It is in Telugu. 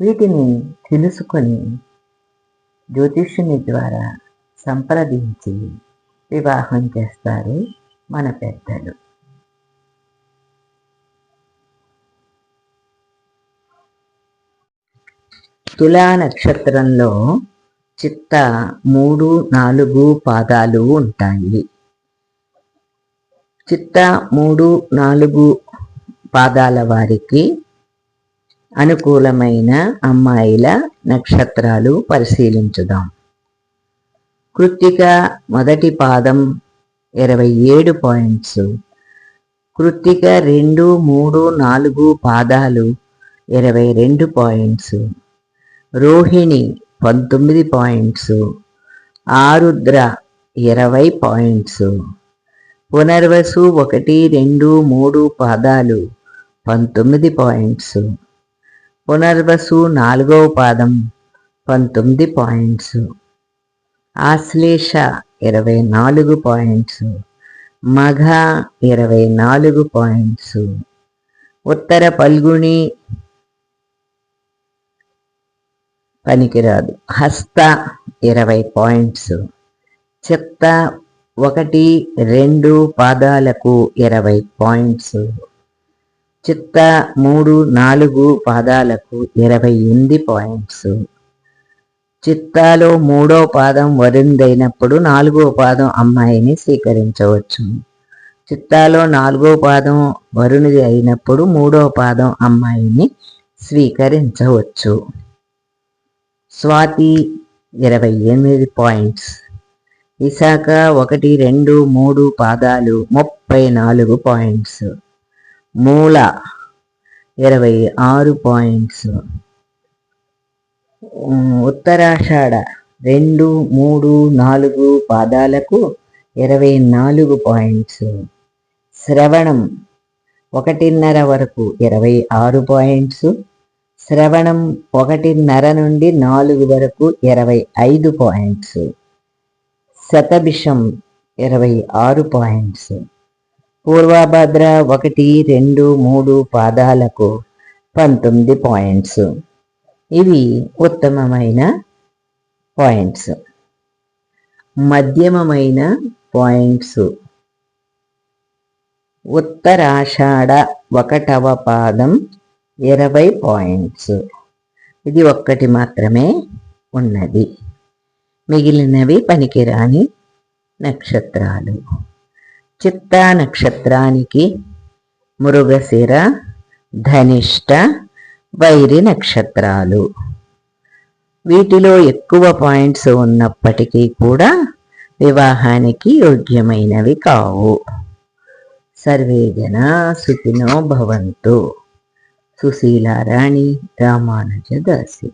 వీటిని తెలుసుకొని జ్యోతిష్యుని ద్వారా సంప్రదించి వివాహం చేస్తారు మన పెద్దలు. తులా నక్షత్రంలో చిత్త మూడు నాలుగు పాదాలు ఉంటాయి. చిత్త మూడు నాలుగు పాదాల వారికి అనుకూలమైన అమ్మాయిల నక్షత్రాలు పరిశీలించుదాం. కృత్తిక మొదటి పాదం ఇరవై ఏడు పాయింట్స్. కృత్తిక రెండు మూడు నాలుగు పాదాలు ఇరవై రెండు పాయింట్స్. రోహిణి పంతొమ్మిది పాయింట్స్. ఆరుద్ర ఇరవై పాయింట్స్. పునర్వసు ఒకటి రెండు మూడు పాదాలు పంతొమ్మిది పాయింట్స్. పునర్వసు నాలుగవ పాదం పంతొమ్మిది పాయింట్స్. ఆశ్లేష ఇరవై నాలుగు పాయింట్స్. మఘ ఇరవై నాలుగు పాయింట్స్. ఉత్తర పల్గుని పనికిరాదు. హస్త ఇరవై పాయింట్స్. చిత్త ఒకటి రెండు పాదాలకు ఇరవై పాయింట్స్. చిత్త మూడు నాలుగు పాదాలకు ఇరవై ఎనిమిది పాయింట్స్ చిత్తాలో మూడో పాదం వరుందైనప్పుడు నాలుగో పాదం అమ్మాయిని స్వీకరించవచ్చు. చిత్తాలో నాలుగో పాదం వరుణిది అయినప్పుడు మూడో పాదం అమ్మాయిని స్వీకరించవచ్చు. స్వాతి ఇరవై ఎనిమిది పాయింట్స్ విశాఖ ఒకటి రెండు మూడు పాదాలు ముప్పై నాలుగు పాయింట్స్ మూల ఇరవై ఆరు పాయింట్స్. ఉత్తరాషాఢ రెండు మూడు నాలుగు పాదాలకు ఇరవై నాలుగు పాయింట్స్. శ్రవణం ఒకటిన్నర వరకు ఇరవై ఆరు పాయింట్స్. శ్రవణం ఒకటిన్నర నుండి నాలుగు వరకు ఇరవై ఐదు పాయింట్స్. శతభిషం ఇరవై ఆరు పాయింట్స్. పూర్వభద్ర ఒకటి రెండు మూడు పాదాలకు పంతొమ్మిది పాయింట్స్ ఇవి ఉత్తమమైన పాయింట్స్ మధ్యమమైన పాయింట్స్ ఉత్తరాషాఢ ఒకటవ పాదం ఇరవై పాయింట్స్ ఇది ఒక్కటి మాత్రమే ఉన్నది. మిగిలినవి పనికిరాని నక్షత్రాలు. చిత్తా నక్షత్రానికి మృగశిర ధనిష్ట వైరి నక్షత్రాలు. వీటిలో ఎక్కువ పాయింట్స్ ఉన్నప్పటికీ కూడా వివాహానికి యోగ్యమైనవి కావు. సర్వే జన సుఖినో భవంతు. సుశీలారాణి రామానుజదాసి